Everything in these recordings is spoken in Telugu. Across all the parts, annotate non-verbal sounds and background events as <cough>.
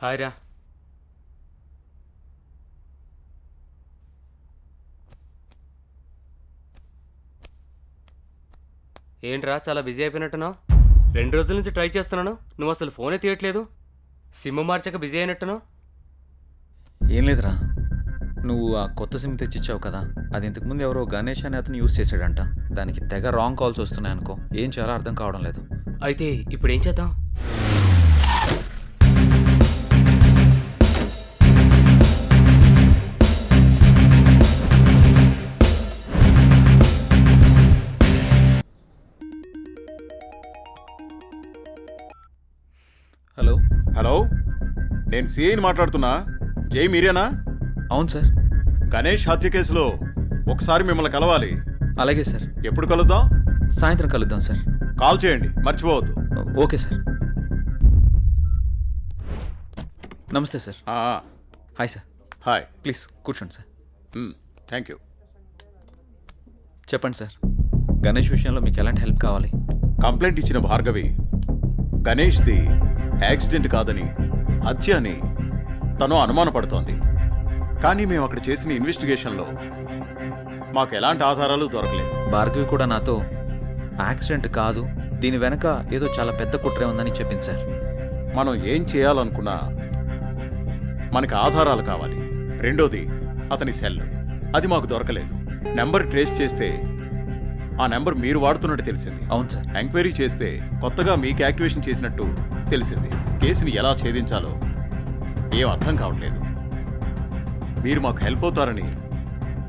హాయ్ రా ఏంట్రా చాలా బిజీ అయిపోయినట్టున్నావు? రెండు రోజుల నుంచి ట్రై చేస్తున్నాను నువ్వు అసలు ఫోనే తీయట్లేదు. సిమ్ మార్చక బిజీ అయినట్టున్నావు. ఏం లేదురా. నువ్వు ఆ కొత్త సిమ్ తెచ్చిచ్చావు కదా అది ఇంతకుముందు ఎవరో గణేష్ అనే అతను యూస్ చేశాడంట. దానికి తెగ రాంగ్ కాల్స్ వస్తున్నాయి అనుకో ఏం చేయాలో అర్థం కావడం లేదు. అయితే ఇప్పుడు ఏం చేద్దాం? హలో? హలో? నేను సిఐని మాట్లాడుతున్నా. జై మీరేనా? అవును సార్. గణేష్ హత్య కేసులో ఒకసారి మిమ్మల్ని కలవాలి. అలాగే సార్. ఎప్పుడు కలుద్దాం? సాయంత్రం కలుద్దాం సార్. కాల్ చేయండి మర్చిపోవద్దు. Okay sir. నమస్తే sir. Hi sir. Hi. Please కూర్చోండి సార్. Thank you. చెప్పండి సార్. గణేష్ విషయంలో మీకు ఎలాంటి హెల్ప్ కావాలి? కంప్లైంట్ ఇచ్చిన భార్గవి గణేష్ది యాక్సిడెంట్ కాదని హత్య అని తను అనుమానపడుతోంది. కానీ మేము అక్కడ చేసిన ఇన్వెస్టిగేషన్లో మాకు ఎలాంటి ఆధారాలు దొరకలేదు. భార్గవి కూడా నాతో యాక్సిడెంట్ కాదు దీని వెనక ఏదో చాలా పెద్ద కుట్రే ఉందని చెప్పింది సార్. మనం ఏం చేయాలనుకున్నా మనకి ఆధారాలు కావాలి. రెండోది అతని సెల్. అది మాకు దొరకలేదు. నెంబర్ ట్రేస్ చేస్తే ఆ నెంబర్ మీరు వాడుతున్నట్టు తెలిసింది. అవును సార్. ఎంక్వైరీ చేస్తే కొత్తగా మీకు యాక్టివేషన్ చేసినట్టు తెలిసింది. కేసుని ఎలా ఛేదించాలో ఏం అర్థం కావట్లేదు. మీరు మాకు హెల్ప్ అవుతారని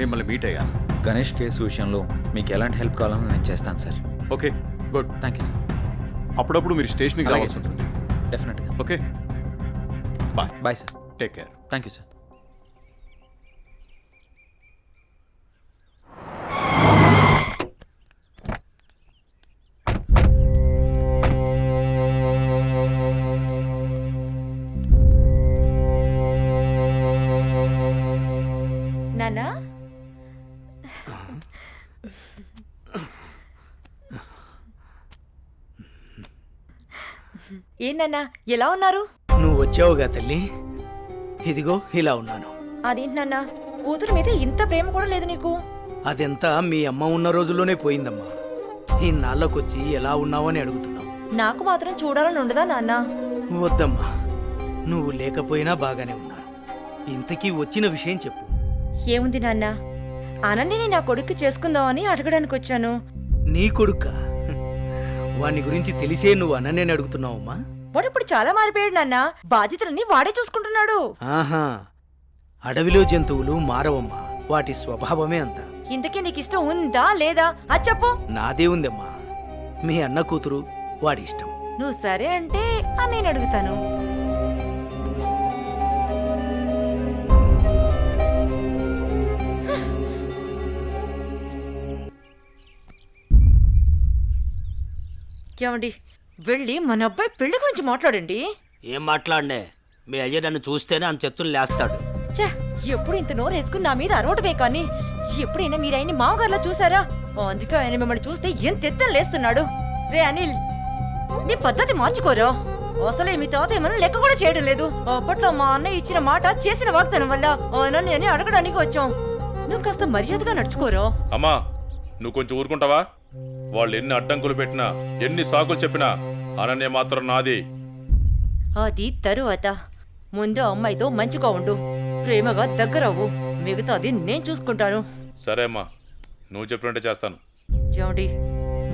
మిమ్మల్ని మీట్ అయ్యాను. గణేష్ కేసు విషయంలో మీకు ఎలాంటి హెల్ప్ కావాలని నేను చేస్తాను sir. Okay good. Thank you sir అప్పుడప్పుడు మీరు స్టేషన్కి అలాగే రావాల్సి సార్. ఉంటుంది. డెఫినెట్గా okay. Bye bye sir take care thank you sir నానా? ఏంటన్నా ఎలా ఉన్నారు? నువ్వు వచ్చావుగా తల్లి. ఇదిగో ఇలా ఉన్నాను. అదేంటి నాన్న కూతురు మీద ఇంత ప్రేమ కూడా లేదు నీకు. అదంతా? మీ అమ్మ ఉన్న రోజుల్లోనే పోయిందమ్మా. ఇన్నాళ్ళకొచ్చి ఎలా ఉన్నావు అని అడుగుతున్నావు. నాకు మాత్రం చూడాలని ఉండదా నాన్న? వద్దమ్మా. నువ్వు లేకపోయినా బాగానే ఉన్నాను ఇంతకీ వచ్చిన విషయం చెప్పు. ఏముంది నాన్న? అనన్యని నా కొడుక్కి చేసుకుందామని అడగడానికి వచ్చాను నీ కొడుక? వాని గురించి తెలిసే నువ్వు అన్ననే అడుగుతున్నావమ్మా. వాడు ఇప్పుడు చాలా మారిపోయాడు నాన్న. బాధ్యతలన్నీ వాడే చూసుకుంటున్నాడు. ఆహా. అడవిలో జంతువులు మారవమ్మా. వాటి స్వభావమే అంత. ఇంతకీ నీకు ఇష్టం ఉందా లేదా? అది చెప్పు. నాదే ఉందమ్మా. మీ అన్న కూతురు వాడి ఇష్టం నువ్వు సరే అంటే అని నేను అడుగుతాను. ఏమండి? వెళ్ళి మన అబ్బాయి పెళ్ళి గురించి మాట్లాడండి. ఏం మాట్లాడనే? మీ అయ్య నన్ను చూస్తేనే అంత ఎత్తులు లేస్తాడు. ఛే ఎప్పుడు ఇంత నోరు వేసుకుని నా మీద అరవటమే కానీ ఎప్పుడైనా మీరు ఆయన్ని మామగారులా చూసారా? అందుకే ఆయన మిమ్మల్ని చూస్తే ఎంత ఎత్తని లేస్తున్నాడు. రే అనిల్ నీ పద్ధతి మార్చుకోరా? అసలే మీ తాత ఏమన్నా లెక్క కూడా చేయడం లేదు. అప్పట్లో మా అన్నయ్య ఇచ్చిన మాట చేసిన వాగ్దానం వల్ల ఆయన నేను అడగడానికి వచ్చాం. నువ్వు కాస్త మర్యాదగా నడుచుకోరా? అమ్మా నువ్వు కొంచెం ఊరుకుంటావా? వాళ్ళు ఎన్ని అడ్డంకులు పెట్టినా ఎన్ని సాకులు చెప్పినా అనన్య మాత్రం నాది. అది తరువాత. ముందు అమ్మాయితో మంచిగా ఉండు. ప్రేమగా దగ్గరవ్వు. మిగతాది నేను చూసుకుంటాను. సరే అమ్మా నువ్వు చెప్పినట్టే చేస్తాను. ఏమండి?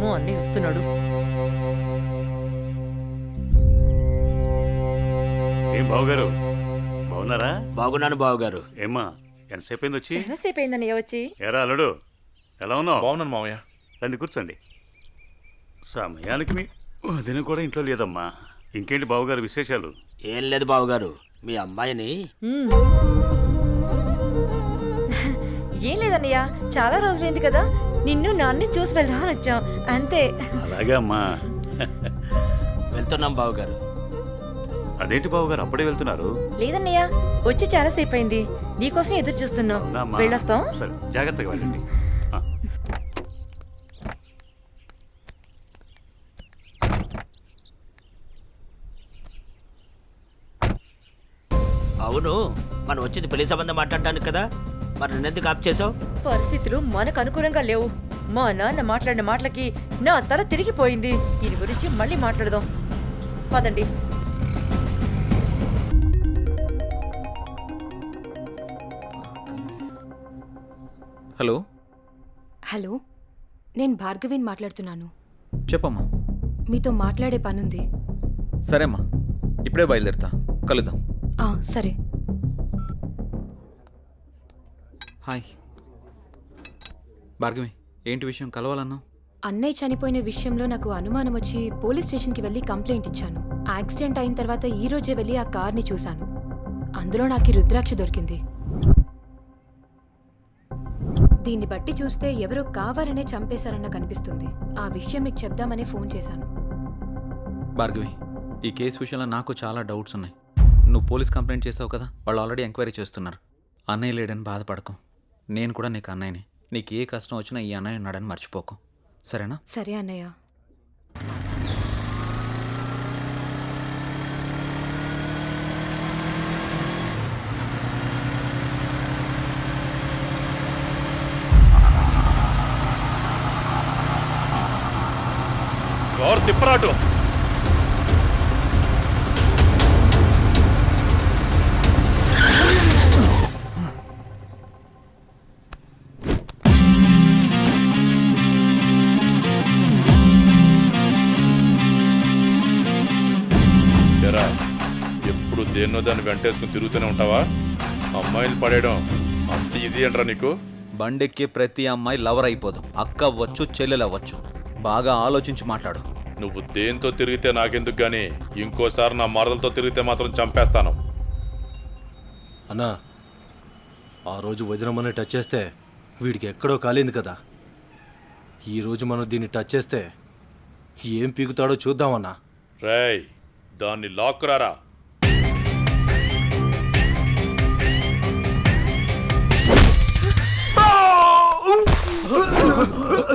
మా అన్నయ్య వస్తున్నాడు. ఏం బావగారు? బాగున్నారా? బాగున్నాను బావగారు. ఏమ్మా ఎంతసేపు అయింది వచ్చి చాలాసేపు అయిందన్నయ్య వచ్చి. ఎరా అల్లుడు ఎలా ఉన్నావు? బాగున్నాను మామయ్య రండి కూర్చోండి. సమయానికి మీ వదిన కూడా ఇంట్లో లేదమ్మా. ఇంకేంటి బావగారు విశేషాలు? ఏం లేదు బావగారు మీ అమ్మాయిని. మ్మ్. ఏం లేదన్నయ్య చాలా రోజులైంది కదా. నిన్ను నాన్ని చూసి వెళ్దామని వచ్చాం. అంతే. అలాగే అమ్మా. వెళ్తున్నాం బావగారు. అదేంటి బావగారు అప్పుడే వెళ్తున్నారు? లేదన్నయ్య వచ్చి చాలా సేపు అయింది. నీకోసం ఎదురు చూస్తున్నాం. అవునా అమ్మా? వెళ్ళొస్తాం. సరే జాగ్రత్తగా వెళ్ళండి. అవును. మనం వచ్చింది పెళ్ళి సంబంధం మాట్లాడటానికి కదా. మరి నన్నెందుకు ఆప్ చేసావు పరిస్థితులు మనకు అనుకూలంగా లేవు. మా నాన్న మాట్లాడిన మాటలకి నా తల తిరిగిపోయింది. దీని గురించి మళ్ళీ మాట్లాడదాం. పదండి. హలో? హలో. నేను భార్గవిని మాట్లాడుతున్నాను. చెప్పమ్మా. మీతో మాట్లాడే పనుంది. సరేమ్మా. ఇప్పుడే బయలుదేరుతా. కలుద్దాం. ఆ, సరే. హాయ్. భార్గవి ఏంటి విషయం? కలవాలన్నావు? అన్నయ్య చనిపోయిన విషయంలో నాకు అనుమానం వచ్చి పోలీస్ స్టేషన్కి వెళ్ళి కంప్లైంట్ ఇచ్చాను. యాక్సిడెంట్ అయిన తర్వాత ఈ రోజే వెళ్ళి ఆ కార్ని చూశాను. అందులో నాకు రుద్రాక్ష దొరికింది. దీన్ని బట్టి చూస్తే ఎవరో కావాలనే చంపేశారన్న కనిపిస్తుంది. ఆ విషయం నీకు చెప్దామనే ఫోన్ చేశాను. భార్గవి ఈ కేసు విషయంలో నాకు చాలా డౌట్స్ ఉన్నాయి. నువ్వు పోలీస్ కంప్లైంట్ చేసావు కదా వాళ్ళు ఆల్రెడీ ఎంక్వైరీ చేస్తున్నారు. అన్నయ్య లేడని బాధపడకు. నేను కూడా నీకు అన్నయ్యని. నీకు ఏ కష్టం వచ్చినా ఈ అన్నయ్య ఉన్నాడని మర్చిపోకు. సరేనా? సరే అన్నయ్య. ఎవరు తిప్పరాటు? దేన్నో దాన్ని వెంటేసుకుని తిరుగుతూనే ఉంటావా? అమ్మాయిలు పడేయడం అంత ఈజీ అంటారా నీకు? బండెక్కి ప్రతి అమ్మాయి లవర్ అయిపోదు. అక్క అవ్వచ్చు చెల్లెలు అవ్వచ్చు. బాగా ఆలోచించి మాట్లాడు. నువ్వు దేంతో తిరిగితే నాకెందుకు గాని ఇంకోసారి నా మరదలతో తిరిగితే మాత్రం చంపేస్తాను. అన్నా ఆ రోజు వదినమ్మని టచ్ చేస్తే వీడికి ఎక్కడో కాలింది కదా. ఈరోజు మనం దీన్ని టచ్ చేస్తే ఏం పీకుతాడో చూద్దామన్నా రేయ్ దాన్ని లాక్కురారా?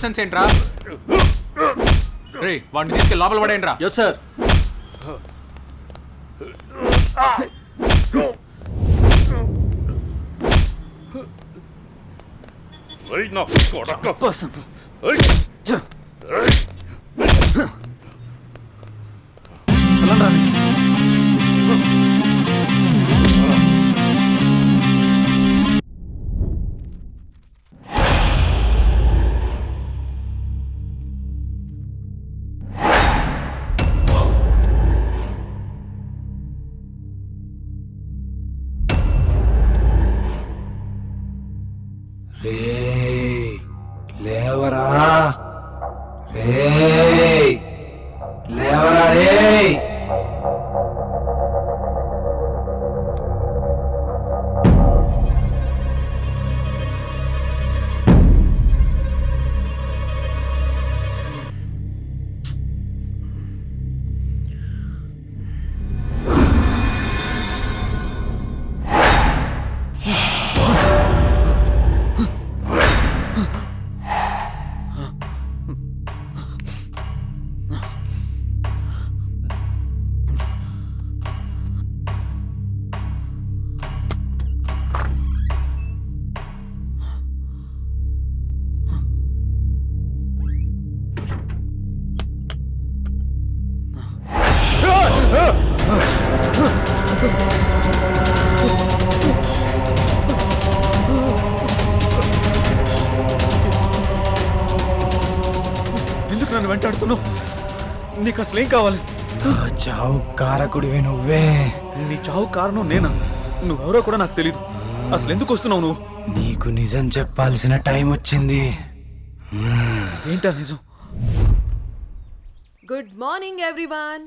న్యూసెన్స్ ఏంట్రా? రే వాడిని తీసుకెళ్ళి లోపల పడేయండి రా ఎస్ సార్ నా కొడక కోసం É. ఏం కావాలి. చావు కారకుడివి నువ్వే. నీ చావు కారణం నేనా? నువ్వెవరో కూడా నాకు తెలీదు. అసలు ఎందుకు వస్తున్నావు నువ్వు? నీకు నిజం చెప్పాల్సిన టైం వచ్చింది. ఏంటా నిజం? Good morning everyone.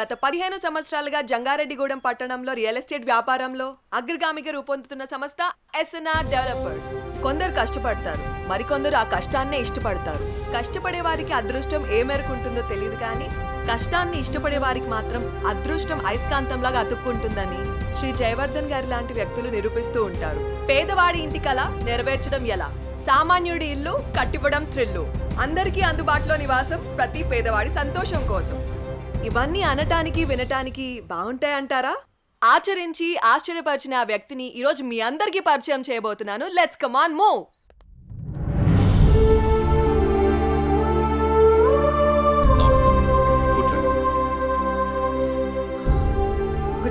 గత పదిహేను సంవత్సరాలుగా జంగారెడ్డిగూడెం పట్టణంలో రియల్ ఎస్టేట్ వ్యాపారంలో అగ్రగామిగా రూపొందుతున్న సంస్థ ఎస్ఎన్ఆర్ డెవలపర్స్ కొందరు కష్టపడతారు. మరికొందరు ఆ కష్టాన్నే ఇష్టపడతారు. కష్టపడే వారికి అదృష్టం ఏ మేరకు ఉంటుందో తెలియదు కానీ కష్టాన్ని ఇష్టపడే వారికి మాత్రం అదృష్టం అయస్కాంతంలాగా అతుక్కుంటుందని శ్రీ జయవర్ధన్ గారి లాంటి వ్యక్తులు నిరూపిస్తూ ఉంటారు. పేదవాడి ఇంటి కల నెరవేర్చడం ఎలా? సామాన్యుడి ఇల్లు కట్టివ్వడం థ్రిల్లు. అందరికీ అందుబాటులో నివాసం ప్రతి పేదవాడి సంతోషం కోసం. ఇవన్నీ అనటానికి వినటానికి బాగుంటాయంటారా? ఆచరించి ఆశ్చర్యపరిచిన ఆ వ్యక్తిని ఈరోజు మీ అందరికీ పరిచయం చేయబోతున్నాను. Let's come on move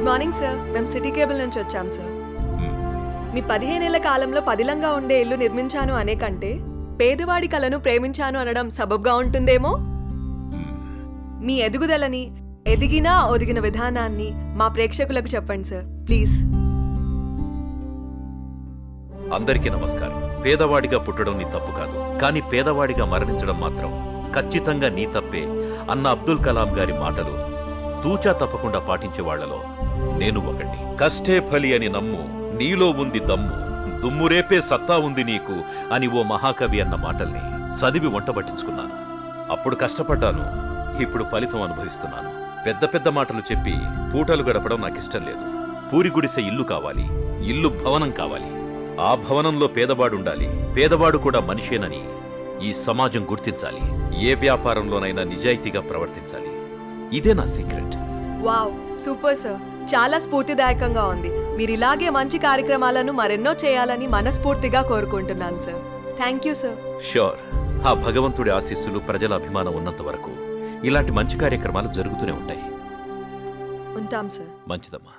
good morning sir మేము సిటీ కేబుల్ నుంచి వచ్చాం సార్ మీ పదిహేనేళ్ళ కాలంలో పదిలంగా ఉండే ఇల్లు నిర్మించాను అనే కంటే పేదవాడి కలను ప్రేమించాను అనడం సబబ్గా ఉంటుందేమో? మీ ఎదుగుదలని ఎదిగినా ఒదిగిన విధానాన్ని మా ప్రేక్షకులకు చెప్పండి సార్ ప్లీజ్ అందరికీ నమస్కారం. పేదవాడిగా పుట్టడం నీ తప్పు కాదు. కానీ పేదవాడిగా మరణించడం మాత్రం ఖచ్చితంగా నీ తప్పే అన్న అబ్దుల్ కలాం గారి మాటలు తూచా తప్పకుండా పాటించే వాళ్ళలో నేను ఒకటి కష్టే ఫలి అని నమ్ము నీలో ఉంది దమ్ము దుమ్మురేపే సత్తా ఉంది నీకు అని ఓ మహాకవి అన్న మాటల్ని చదివి వంటబట్టించుకున్నాను అప్పుడు కష్టపడ్డాను ఇప్పుడు ఫలితం అనుభవిస్తున్నాను. పెద్ద పెద్ద మాటలు చెప్పి పూటలు గడపడం నాకిష్టం లేదు. పూరి గుడిసె ఇల్లు కావాలి ఇల్లు భవనం కావాలి. ఆ భవనంలో పేదవాడుండాలి పేదవాడు కూడా మనిషేనని ఈ సమాజం గుర్తించాలి ఏ వ్యాపారంలోనైనా నిజాయితీగా ప్రవర్తించాలి. ఇదే నా సీక్రెట్ వావ్ సూపర్ సార్. చాలా స్ఫూర్తిదాయకంగా ఉంది. మీరు ఇలాగే మంచి కార్యక్రమాలను మరెన్నో చేయాలని మనస్ఫూర్తిగా కోరుకుంటున్నాను sir. Thank you sir sure ఆ భగవంతుడి ఆశీస్సులు ప్రజల అభిమానం ఉన్నంత వరకు ఇలాంటి మంచి కార్యక్రమాలు జరుగుతూనే ఉంటాయి. ఉంటాం సార్ మంచిదమ్మా.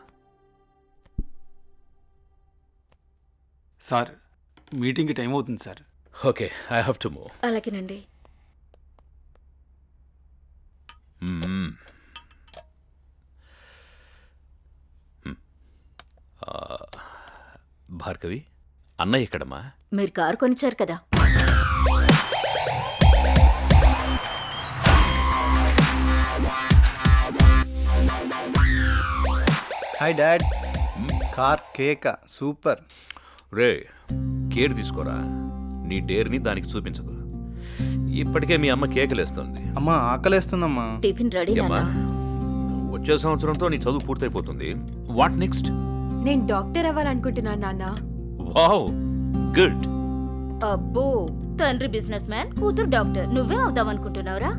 సార్ మీటింగ్కి టైం అవుతుంది sir. Okay I have to move అలాగేనండి. మ్మ్. మ్. ఆ, భార్గవి అన్నయ్య ఎక్కడమ్మా? మీరు కారు కొనిచ్చారు కదా. హాయ్ డాడ్ కార్ కేక సూపర్ రే కేర్ తీసుకోరా? నీ డేర్ని దానికి చూపించకు. ఇప్పటికే మీ అమ్మ కేకలేస్తోంది. అమ్మా ఆకలేస్తుందమ్మా. టిఫిన్ రెడీ ఏమ్మా? వచ్చే సంవత్సరంతో నీ చదువు పూర్తయిపోతుంది. వాట్ నెక్స్ట్ నేను డాక్టర్ అవ్వాలనుకుంటున్నాను నాన్న. వావ్ గుడ్ అబ్బో తండ్రి బిజినెస్ మ్యాన్ కూతురు డాక్టర్. నువ్వే అవుతావనుకుంటున్నావురా?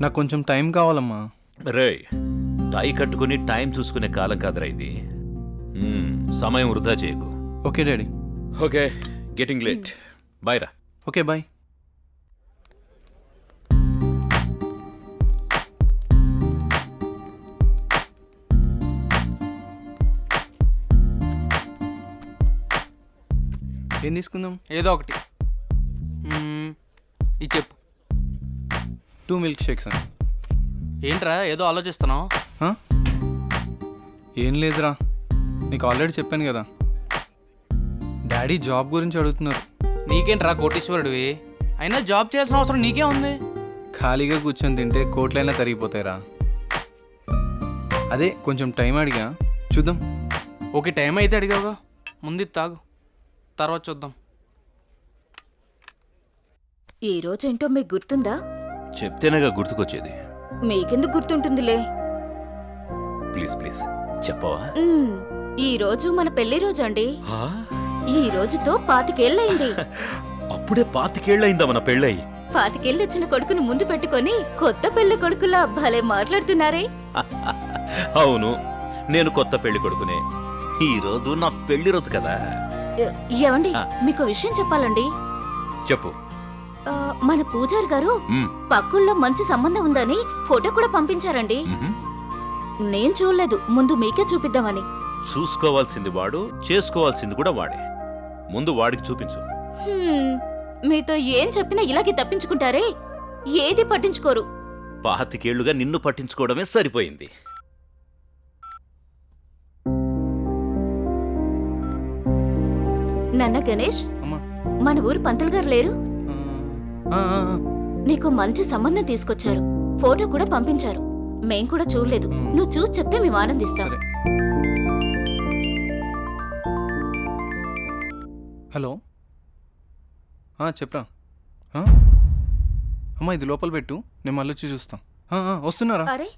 నాకు కొంచెం టైం కావాలమ్మా. రే టై కట్టుకుని టైం చూసుకునే కాలం కాదురా ఇది. మ్మ్, సమయం వృధా చేయకు. Okay daddy. Okay getting late. Bye రా. Okay bye. ఏం తీసుకుందాం? ఏదో ఒకటి. మ్మ్, ఇది చెప్పు. టూ మిల్క్ షేక్స్ అని ఏంట్రా ఏదో ఆలోచిస్తున్నావు? హ? ఏం లేదురా. నీకు ఆల్రెడీ చెప్పాను కదా. డాడీ జాబ్ గురించి అడుగుతున్నారు. నీకేంట్రా కోటీశ్వరుడివి? అయినా జాబ్ చేయాల్సిన అవసరం నీకే ఉంది. ఖాళీగా కూర్చొని తింటే కోట్లైనా తరిగిపోతాయిరా. అదే కొంచెం టైం అడిగా. చూద్దాం. ఓకే టైం అయితే అడిగావుగా. ముందు ఇది తాగు. తర్వాత చూద్దాం. ఈ రోజేంటో మీకు గుర్తుందా? చెప్తేనేగా గుర్తుకొచ్చేది. మీకెందుకు గుర్తుంటుందిలే? ప్లీజ్ ప్లీజ్ చెప్పవా? మ్మ్, ఈ రోజు మన పెళ్ళి రోజు అండి ఈ రోజుతో పాతికేళ్ళయింది. <laughs> అప్పుడే పాతికేళ్ళయిందా మన పెళ్ళయి పాతికేళ్ళు వచ్చిన కొడుకుని ముందు పెట్టుకొని కొత్త పెళ్ళి కొడుకులా భలే మాట్లాడుతున్నారే. <laughs> అవును నేను కొత్త పెళ్ళి కొడుకునే. ఈ రోజు నా పెళ్ళి రోజు కదా. ఏమండి. మీకు విషయం చెప్పాలండి. చెప్పు. మన పూజారి గారు పక్కుల్లో మంచి సంబంధం ఉందని ఫోటో కూడా పంపించారండి. నేను చూడలేదు. ముందు మీకే చూపిద్దామని. చూసుకోవాల్సింది వాడు చేసుకోవాల్సింది కూడా వాడే. ముందు వాడికి చూపించు. హ్మ్, మీతో ఏం చెప్పినా ఇలాగే తప్పించుకుంటారే? ఏది పట్టించుకోరు. పాతికేళ్ళుగా నిన్ను పట్టించుకోవడమే సరిపోయింది. నాన్న గణేష్? అమ్మా. మన ఊరు పంతులు గారు లేరు. నీకు మంచి సంబంధం తీసుకొచ్చారు. ఫోటో కూడా పంపించారు. మేం కూడా చూడలేదు. నువ్వు చూసి చెప్తే మేము ఆనందిస్తాం. హలో. చెప్పరా? అమ్మా ఇది లోపల పెట్టు. నేను మళ్ళీ వచ్చి చూస్తాం. వస్తున్నారా? అరే.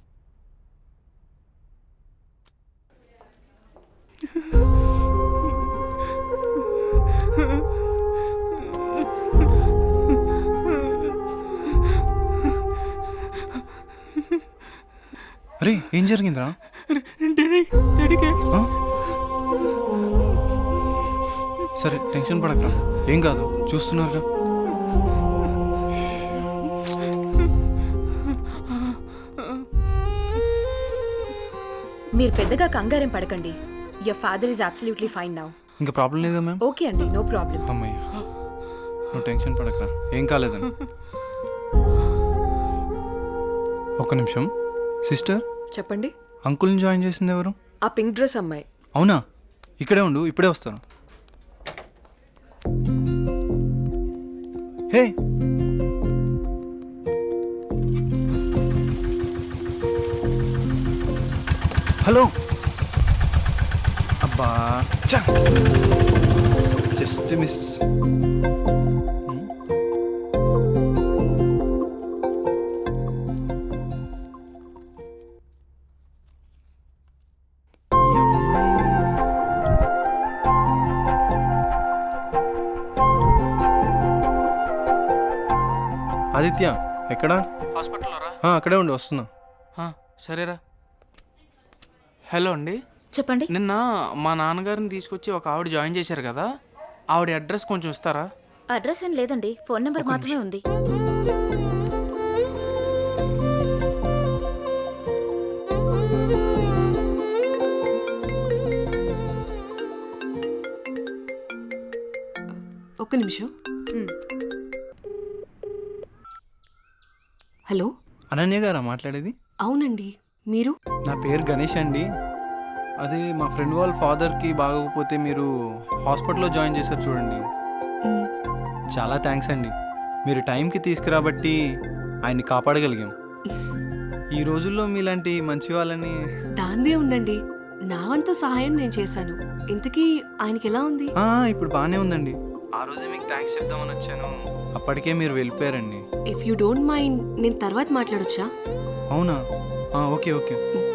అరే ఏం జరిగిందిరా? సరే టెన్షన్ పడకరా. ఏం కాదు చూస్తున్నారుగా. మీరు పెద్దగా కంగారేం పడకండి. Your father is absolutely fine now ఇంకా ప్రాబ్లం లేదా మ్యామ్ ఓకే అండి నో ప్రాబ్లం అమ్మయ్య. నువ్వు టెన్షన్ పడకరా. ఏం కాలేదని ఒక్క నిమిషం. సిస్టర్ చెప్పండి. అంకుల్ని జాయిన్ చేసింది ఎవరు? ఆ పింక్ డ్రెస్ అమ్మాయి. అవునా? ఇక్కడే ఉండు ఇప్పుడే వస్తాను. హే హలో అబ్బా జస్ట్ మిస్. ఆదిత్య ఎక్కడా? హాస్పిటల్లో రా అక్కడే ఉండి వస్తున్నా. సరేరా. హలో అండి. చెప్పండి. నిన్న మా నాన్నగారిని తీసుకొచ్చి ఒక ఆవిడ జాయిన్ చేశారు కదా ఆవిడ అడ్రస్ కొంచెం ఇస్తారా? అడ్రస్ ఏం లేదండి ఫోన్ నెంబర్ మాత్రమే ఉంది. ఒక్క నిమిషం. హలో? అనన్య గారా మాట్లాడేది? అవునండి మీరు? నా పేరు గణేష్ అండి. అదే మా ఫ్రెండ్ వాళ్ళ ఫాదర్కి బాగోకపోతే మీరు హాస్పిటల్లో జాయిన్ చేశారు చూడండి. చాలా థ్యాంక్స్ అండి. మీరు టైంకి తీసుకురాబట్టి ఆయన్ని కాపాడగలిగాం. ఈ రోజుల్లో మీలాంటి మంచి వాళ్ళని దాందే ఉందండి. నా వంతు సహాయం నేను చేశాను. ఇంతకీ ఆయనకి ఎలా ఉంది? ఆ, ఇప్పుడు బాగానే ఉందండి. ఆ రోజే మీకు థ్యాంక్స్ చెప్దామని వచ్చాను. అప్పటికే మీరు వెళ్ళిపోయారండి. ఇఫ్ యూ డోంట్ మైండ్ నేను తర్వాత మాట్లాడొచ్చా? అవునా? ఆ, ఓకే ఓకే ఓకే.